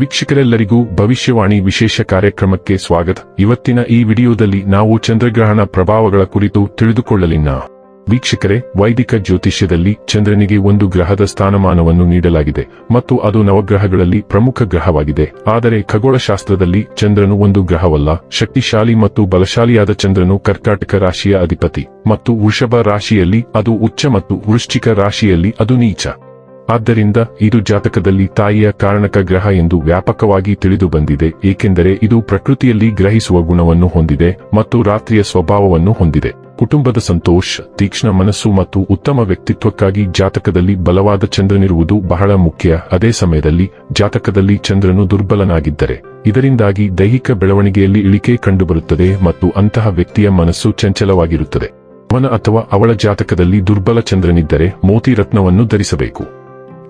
ವೀಕ್ಷಕರೆಲ್ಲರಿಗೂ ಭವಿಷ್ಯವಾಣಿ ವಿಶೇಷ ಕಾರ್ಯಕ್ರಮಕ್ಕೆ ಸ್ವಾಗತ. ಇವತ್ತಿನ ಈ ವಿಡಿಯೋದಲ್ಲಿ ನಾವು ಚಂದ್ರಗ್ರಹಣ ಪ್ರಭಾವಗಳ ಕುರಿತು ತಿಳಿದುಕೊಳ್ಳಲಿನ ವೀಕ್ಷಕರೇ, ವೈದಿಕ ಜ್ಯೋತಿಷ್ಯದಲ್ಲಿ ಚಂದ್ರನಿಗೆ ಒಂದು ಗ್ರಹದ ಸ್ಥಾನಮಾನವನ್ನು ನೀಡಲಾಗಿದೆ ಮತ್ತು ಅದು ನವಗ್ರಹಗಳಲ್ಲಿ ಪ್ರಮುಖ ಗ್ರಹವಾಗಿದೆ. ಆದರೆ ಖಗೋಳಶಾಸ್ತ್ರದಲ್ಲಿ ಚಂದ್ರನು ಒಂದು ಗ್ರಹವಲ್ಲ, ಶಕ್ತಿಶಾಲಿ ಮತ್ತು ಬಲಶಾಲಿಯಾದ ಚಂದ್ರನು ಕರ್ಕಾಟಕ ರಾಶಿಯ ಅಧಿಪತಿ ಮತ್ತು ವೃಷಭ ರಾಶಿಯಲ್ಲಿ ಅದು ಉಚ್ಚ ಮತ್ತು ವೃಶ್ಚಿಕ ರಾಶಿಯಲ್ಲಿ ಅದು ನೀಚ. ಆದ್ದರಿಂದ ಇದು ಜಾತಕದಲ್ಲಿ ತಾಯಿಯ ಕಾರಣಕ ಗ್ರಹ ಎಂದು ವ್ಯಾಪಕವಾಗಿ ತಿಳಿದು ಬಂದಿದೆ ಏಕೆಂದರೆ ಇದು ಪ್ರಕೃತಿಯಲ್ಲಿ ಗ್ರಹಿಸುವ ಗುಣವನ್ನು ಹೊಂದಿದೆ ಮತ್ತು ರಾತ್ರಿಯ ಸ್ವಭಾವವನ್ನು ಹೊಂದಿದೆ. ಕುಟುಂಬದ ಸಂತೋಷ, ತೀಕ್ಷ್ಣ ಮನಸ್ಸು ಮತ್ತು ಉತ್ತಮ ವ್ಯಕ್ತಿತ್ವಕ್ಕಾಗಿ ಜಾತಕದಲ್ಲಿ ಬಲವಾದ ಚಂದ್ರನಿರುವುದು ಬಹಳ ಮುಖ್ಯ. ಅದೇ ಸಮಯದಲ್ಲಿ ಜಾತಕದಲ್ಲಿ ಚಂದ್ರನು ದುರ್ಬಲನಾಗಿದ್ದರೆ, ಇದರಿಂದಾಗಿ ದೈಹಿಕ ಬೆಳವಣಿಗೆಯಲ್ಲಿ ಇಳಿಕೆ ಕಂಡುಬರುತ್ತದೆ ಮತ್ತು ಅಂತಹ ವ್ಯಕ್ತಿಯ ಮನಸ್ಸು ಚಂಚಲವಾಗಿರುತ್ತದೆ. ಅವನ ಅಥವಾ ಅವಳ ಜಾತಕದಲ್ಲಿ ದುರ್ಬಲ ಚಂದ್ರನಿದ್ದರೆ ಮೋತಿ ರತ್ನವನ್ನು ಧರಿಸಬೇಕು.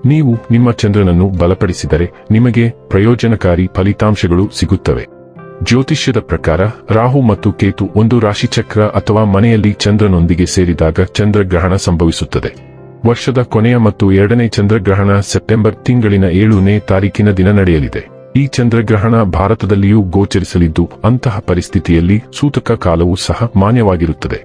ನೀವು ನಿಮ್ಮ ಚಂದ್ರನನ್ನು ಬಲಪಡಿಸಿದರೆ ನಿಮಗೆ ಪ್ರಯೋಜನಕಾರಿ ಫಲಿತಾಂಶಗಳು ಸಿಗುತ್ತವೆ. ಜ್ಯೋತಿಷ್ಯದ ಪ್ರಕಾರ ರಾಹು ಮತ್ತು ಕೇತು ಒಂದು ರಾಶಿಚಕ್ರ ಅಥವಾ ಮನೆಯಲ್ಲಿ ಚಂದ್ರನೊಂದಿಗೆ ಸೇರಿದಾಗ ಚಂದ್ರಗ್ರಹಣ ಸಂಭವಿಸುತ್ತದೆ. ವರ್ಷದ ಕೊನೆಯ ಮತ್ತು ಎರಡನೇ ಚಂದ್ರಗ್ರಹಣ ಸೆಪ್ಟೆಂಬರ್ ತಿಂಗಳಿನ ಏಳನೇ ತಾರೀಕಿನ ದಿನ ನಡೆಯಲಿದೆ. ಈ ಚಂದ್ರಗ್ರಹಣ ಭಾರತದಲ್ಲಿಯೂ ಗೋಚರಿಸಲಿದ್ದು, ಅಂತಹ ಪರಿಸ್ಥಿತಿಯಲ್ಲಿ ಸೂತಕ ಕಾಲವು ಸಹ ಮಾನ್ಯವಾಗಿರುತ್ತದೆ.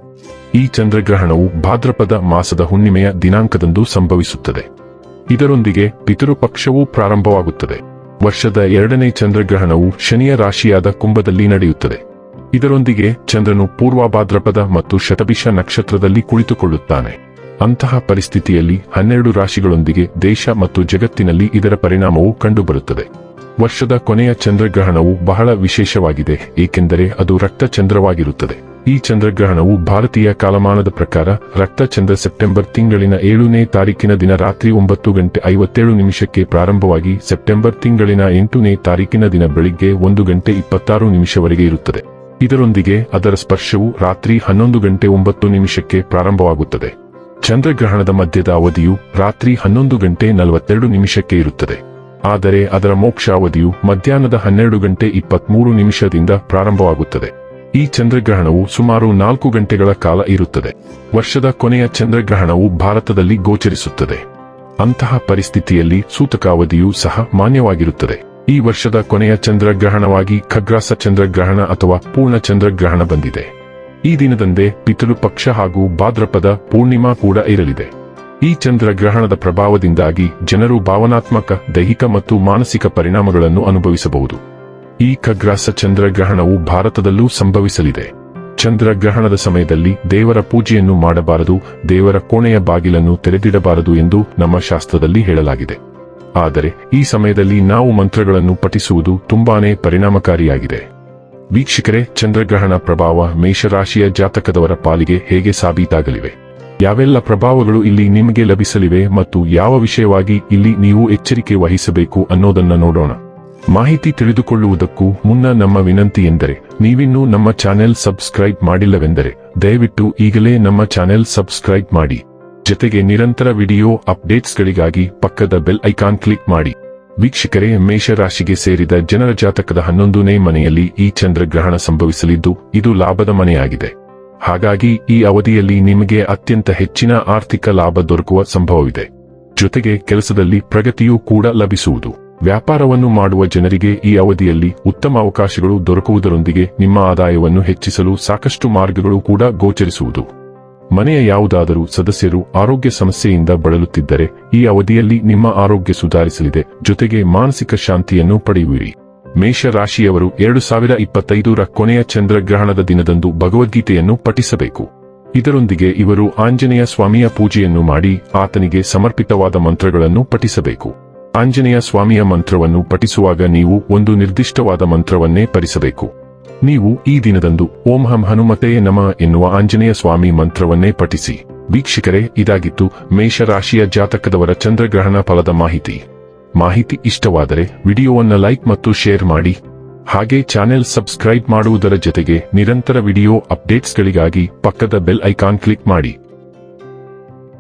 ಈ ಚಂದ್ರಗ್ರಹಣವು ಭಾದ್ರಪದ ಮಾಸದ ಹುಣ್ಣಿಮೆಯ ದಿನಾಂಕದಂದು ಸಂಭವಿಸುತ್ತದೆ. ಇದರೊಂದಿಗೆ ಪಿತೃಪಕ್ಷವೂ ಪ್ರಾರಂಭವಾಗುತ್ತದೆ. ವರ್ಷದ ಎರಡನೇ ಚಂದ್ರಗ್ರಹಣವು ಶನಿಯ ರಾಶಿಯಾದ ಕುಂಭದಲ್ಲಿ ನಡೆಯುತ್ತದೆ. ಇದರೊಂದಿಗೆ ಚಂದ್ರನು ಪೂರ್ವಭಾದ್ರಪದ ಮತ್ತು ಶತಭಿಷ ನಕ್ಷತ್ರದಲ್ಲಿ ಕುಳಿತುಕೊಳ್ಳುತ್ತಾನೆ. ಅಂತಹ ಪರಿಸ್ಥಿತಿಯಲ್ಲಿ ಹನ್ನೆರಡು ರಾಶಿಗಳೊಂದಿಗೆ ದೇಶ ಮತ್ತು ಜಗತ್ತಿನಲ್ಲಿ ಇದರ ಪರಿಣಾಮವು ಕಂಡುಬರುತ್ತದೆ. ವರ್ಷದ ಕೊನೆಯ ಚಂದ್ರಗ್ರಹಣವು ಬಹಳ ವಿಶೇಷವಾಗಿದೆ, ಏಕೆಂದರೆ ಅದು ರಕ್ತ ಚಂದ್ರವಾಗಿರುತ್ತದೆ ಈ ಚಂದ್ರಗ್ರಹಣವು ಭಾರತೀಯ ಕಾಲಮಾನದ ಪ್ರಕಾರ ರಕ್ತ ಚಂದ್ರ ಸೆಪ್ಟೆಂಬರ್ ತಿಂಗಳಿನ ಏಳನೇ ತಾರೀಕಿನ ದಿನ ರಾತ್ರಿ ಒಂಬತ್ತು ಗಂಟೆ ಐವತ್ತೇಳು ನಿಮಿಷಕ್ಕೆ ಪ್ರಾರಂಭವಾಗಿ ಸೆಪ್ಟೆಂಬರ್ ತಿಂಗಳಿನ ಎಂಟನೇ ತಾರೀಕಿನ ದಿನ ಬೆಳಿಗ್ಗೆ ಒಂದು ಗಂಟೆ ಇಪ್ಪತ್ತಾರು ನಿಮಿಷವರೆಗೆ ಇರುತ್ತದೆ. ಇದರೊಂದಿಗೆ ಅದರ ಸ್ಪರ್ಶವು ರಾತ್ರಿ ಹನ್ನೊಂದು ಗಂಟೆ ಒಂಬತ್ತು ನಿಮಿಷಕ್ಕೆ ಪ್ರಾರಂಭವಾಗುತ್ತದೆ. ಚಂದ್ರಗ್ರಹಣದ ಮಧ್ಯದ ಅವಧಿಯು ರಾತ್ರಿ ಹನ್ನೊಂದು ಗಂಟೆ ನಲವತ್ತೆರಡು ನಿಮಿಷಕ್ಕೆ ಇರುತ್ತದೆ. ಆದರೆ ಅದರ ಮೋಕ್ಷ ಅವಧಿಯು ಮಧ್ಯಾಹ್ನದ ಹನ್ನೆರಡು ಗಂಟೆ ಇಪ್ಪತ್ಮೂರು ನಿಮಿಷದಿಂದ ಪ್ರಾರಂಭವಾಗುತ್ತದೆ. ಈ ಚಂದ್ರಗ್ರಹಣವು ಸುಮಾರು ನಾಲ್ಕು ಗಂಟೆಗಳ ಕಾಲ ಇರುತ್ತದೆ. ವರ್ಷದ ಕೊನೆಯ ಚಂದ್ರಗ್ರಹಣವು ಭಾರತದಲ್ಲಿ ಗೋಚರಿಸುತ್ತದೆ. ಅಂತಹ ಪರಿಸ್ಥಿತಿಯಲ್ಲಿ ಸೂತಕಾವಧಿಯೂ ಸಹ ಮಾನ್ಯವಾಗಿರುತ್ತದೆ. ಈ ವರ್ಷದ ಕೊನೆಯ ಚಂದ್ರಗ್ರಹಣವಾಗಿ ಖಗ್ರಾಸ ಚಂದ್ರಗ್ರಹಣ ಅಥವಾ ಪೂರ್ಣ ಚಂದ್ರಗ್ರಹಣ ಬಂದಿದೆ. ಈ ದಿನದಂದೇ ಪಿತೃಪಕ್ಷ ಹಾಗೂ ಭಾದ್ರಪದ ಪೂರ್ಣಿಮಾ ಕೂಡ ಇರಲಿದೆ. ಈ ಚಂದ್ರಗ್ರಹಣದ ಪ್ರಭಾವದಿಂದಾಗಿ ಜನರು ಭಾವನಾತ್ಮಕ, ದೈಹಿಕ ಮತ್ತು ಮಾನಸಿಕ ಪರಿಣಾಮಗಳನ್ನು ಅನುಭವಿಸಬಹುದು. ಈ ಖಗ್ರಾಸ ಚಂದ್ರಗ್ರಹಣವು ಭಾರತದಲ್ಲೂ ಸಂಭವಿಸಲಿದೆ. ಚಂದ್ರಗ್ರಹಣದ ಸಮಯದಲ್ಲಿ ದೇವರ ಪೂಜೆಯನ್ನು ಮಾಡಬಾರದು, ದೇವರ ಕೋಣೆಯ ಬಾಗಿಲನ್ನು ತೆರೆದಿಡಬಾರದು ಎಂದು ನಮ್ಮ ಶಾಸ್ತ್ರದಲ್ಲಿ ಹೇಳಲಾಗಿದೆ. ಆದರೆ ಈ ಸಮಯದಲ್ಲಿ ನಾವು ಮಂತ್ರಗಳನ್ನು ಪಠಿಸುವುದು ತುಂಬಾನೇ ಪರಿಣಾಮಕಾರಿಯಾಗಿದೆ. ವೀಕ್ಷಕರೇ, ಚಂದ್ರಗ್ರಹಣ ಪ್ರಭಾವ ಮೇಷರಾಶಿಯ ಜಾತಕದವರ ಪಾಲಿಗೆ ಹೇಗೆ ಸಾಬೀತಾಗಲಿವೆ? ಯಾವೆಲ್ಲ ಪ್ರಭಾವಗಳು ಇಲ್ಲಿ ನಿಮಗೆ ಲಭಿಸಲಿವೆ ಮತ್ತು ಯಾವ ವಿಷಯವಾಗಿ ಇಲ್ಲಿ ನೀವು ಎಚ್ಚರಿಕೆ ವಹಿಸಬೇಕು ಅನ್ನೋದನ್ನ ನೋಡೋಣ. ಮಾಹಿತಿ ತಿಳಿದುಕೊಳ್ಳುವುದಕ್ಕೂ ಮುನ್ನ ನಮ್ಮ ವಿನಂತಿ ಎಂದರೆ, ನೀವಿನ್ನೂ ನಮ್ಮ ಚಾನೆಲ್ ಸಬ್ಸ್ಕ್ರೈಬ್ ಮಾಡಿಲ್ಲವೆಂದರೆ, ದಯವಿಟ್ಟು ಈಗಲೇ ನಮ್ಮ ಚಾನೆಲ್ ಸಬ್ಸ್ಕ್ರೈಬ್ ಮಾಡಿ. ಜೊತೆಗೆ ನಿರಂತರ ವಿಡಿಯೋ ಅಪ್ಡೇಟ್ಸ್ಗಳಿಗಾಗಿ ಪಕ್ಕದ ಬೆಲ್ ಐಕಾನ್ ಕ್ಲಿಕ್ ಮಾಡಿ. ವೀಕ್ಷಕರೇ, ಮೇಷರಾಶಿಗೆ ಸೇರಿದ ಜನರ ಜಾತಕದ ಹನ್ನೊಂದನೇ ಮನೆಯಲ್ಲಿ ಈ ಚಂದ್ರಗ್ರಹಣ ಸಂಭವಿಸಲಿದ್ದು, ಇದು ಲಾಭದ ಮನೆಯಾಗಿದೆ. ಹಾಗಾಗಿ, ಈ ಅವಧಿಯಲ್ಲಿ ನಿಮಗೆ ಅತ್ಯಂತ ಹೆಚ್ಚಿನ ಆರ್ಥಿಕ ಲಾಭ ದೊರಕುವ ಸಂಭವವಿದೆ. ಜೊತೆಗೆ, ಕೆಲಸದಲ್ಲಿ ಪ್ರಗತಿಯೂ ಕೂಡ ಲಭಿಸುವುದು. ವ್ಯಾಪಾರವನ್ನು ಮಾಡುವ ಜನರಿಗೆ ಈ ಅವಧಿಯಲ್ಲಿ ಉತ್ತಮ ಅವಕಾಶಗಳು ದೊರಕುವುದರೊಂದಿಗೆ ನಿಮ್ಮ ಆದಾಯವನ್ನು ಹೆಚ್ಚಿಸಲು ಸಾಕಷ್ಟು ಮಾರ್ಗಗಳು ಕೂಡ ಗೋಚರಿಸುವುದು. ಮನೆಯ ಯಾವುದಾದರೂ ಸದಸ್ಯರು ಆರೋಗ್ಯ ಸಮಸ್ಯೆಯಿಂದ ಬಳಲುತ್ತಿದ್ದರೆ ಈ ಅವಧಿಯಲ್ಲಿ ನಿಮ್ಮ ಆರೋಗ್ಯ ಸುಧಾರಿಸಲಿದೆ, ಜೊತೆಗೆ ಮಾನಸಿಕ ಶಾಂತಿಯನ್ನು ಪಡೆಯುವಿರಿ. ಮೇಷ ರಾಶಿಯವರು ಎರಡು ಸಾವಿರ ಇಪ್ಪತ್ತೈದರ ಕೊನೆಯ ಚಂದ್ರಗ್ರಹಣದ ದಿನದಂದು ಭಗವದ್ಗೀತೆಯನ್ನು ಪಠಿಸಬೇಕು. ಇದರೊಂದಿಗೆ ಇವರು ಆಂಜನೇಯ ಸ್ವಾಮಿಯ ಪೂಜೆಯನ್ನು ಮಾಡಿ ಆತನಿಗೆ ಸಮರ್ಪಿತವಾದ ಮಂತ್ರಗಳನ್ನು ಪಠಿಸಬೇಕು. ಆಂಜನೇಯ ಸ್ವಾಮಿಯ ಮಂತ್ರವನ್ನು ಪಠಿಸುವಾಗ ನೀವು ಒಂದು ನಿರ್ದಿಷ್ಟವಾದ ಮಂತ್ರವನ್ನೇ ಪಠಿಸಬೇಕು. ನೀವು ಈ ದಿನದಂದು ಓಂ ಹಂ ಹನುಮತೆ ನಮ ಎನ್ನುವ ಆಂಜನೇಯ ಸ್ವಾಮಿ ಮಂತ್ರವನ್ನೇ ಪಠಿಸಿ. ವೀಕ್ಷಕರೇ, ಇದಾಗಿತ್ತು ಮೇಷರಾಶಿಯ ಜಾತಕದವರ ಚಂದ್ರಗ್ರಹಣ ಫಲದ ಮಾಹಿತಿ. ಮಾಹಿತಿ ಇಷ್ಟವಾದರೆ ವಿಡಿಯೋವನ್ನು ಲೈಕ್ ಮತ್ತು ಶೇರ್ ಮಾಡಿ. ಹಾಗೆ ಚಾನೆಲ್ ಸಬ್ಸ್ಕ್ರೈಬ್ ಮಾಡುವುದರ ಜೊತೆಗೆ ನಿರಂತರ ವಿಡಿಯೋ ಅಪ್ಡೇಟ್ಸ್ಗಳಿಗಾಗಿ ಪಕ್ಕದ ಬೆಲ್ ಐಕಾನ್ ಕ್ಲಿಕ್ ಮಾಡಿ.